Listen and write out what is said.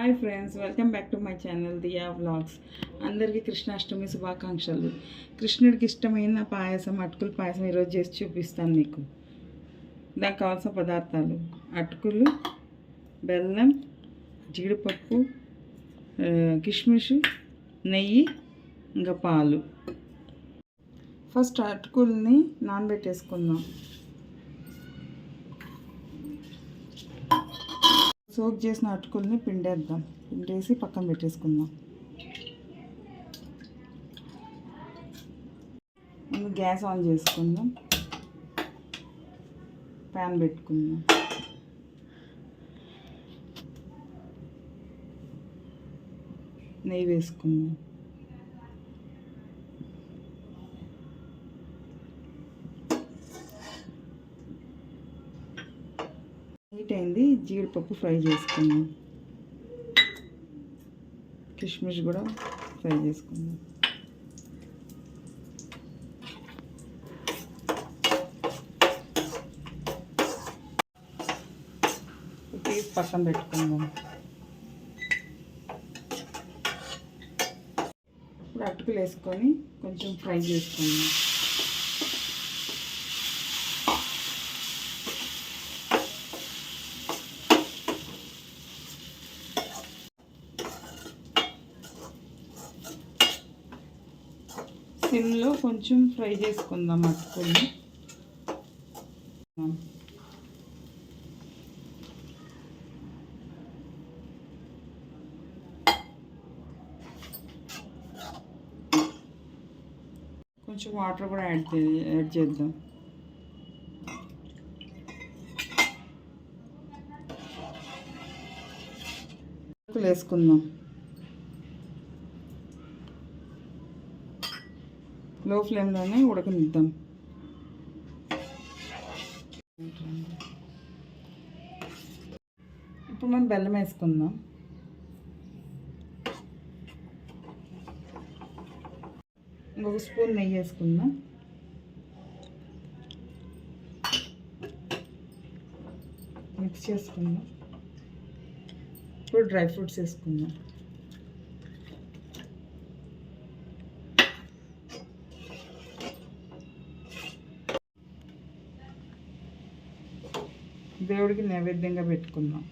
Hi friends welcome back to my channel Diya vlogs. అందరికీ కృష్ణాష్టమి శుభాకాంక్షలు. కృష్ణుడికి ఇష్టమైన పాయసం అటుకులు పాయసం ఈరోజు చేసి చూపిస్తాను మీకు. దానికి కావాల్సిన పదార్థాలు అటుకులు బెల్లం జీడిపప్పు కిష్మిష్ నెయ్యి ఇంకా పాలు. ఫస్ట్ అటుకుల్ని నానబెట్టేసుకుందాం. సోక్ చేసిన అటుకుల్ని పిండేద్దాం. పిండేసి పక్కన పెట్టేసుకుందాం. ముందు గ్యాస్ ఆన్ చేసుకుందాం. ప్యాన్ పెట్టుకుందాం. నెయ్యి వేసుకుందాం. హీట్ అయింది జీడిపప్పు ఫ్రై చేసుకుందాం కిస్మిస్ కూడా ఫ్రై చేసుకుందాం పక్కన పెట్టుకుందాం. ఇప్పుడు అటుకులు వేసుకొని కొంచెం ఫ్రై చేసుకుందాం. సిమ్లో కొంచెం ఫ్రై చేసుకుందాం అటుకుని కొంచెం వాటర్ కూడా యాడ్ చే- యాడ్ చేద్దాం. వేసుకుందాం. లో ఫ్లేమ్లోనే ఉడకనిద్దాం. ఇప్పుడు మనం బెల్లం వేసుకుందాం. ఇంకొక స్పూన్ నెయ్యి వేసుకుందాం. మిక్స్ చేసుకుందాం. ఇప్పుడు డ్రై ఫ్రూట్స్ వేసుకుందాం. దేవుడికి నైవేద్యంగా పెట్టుకుందాం.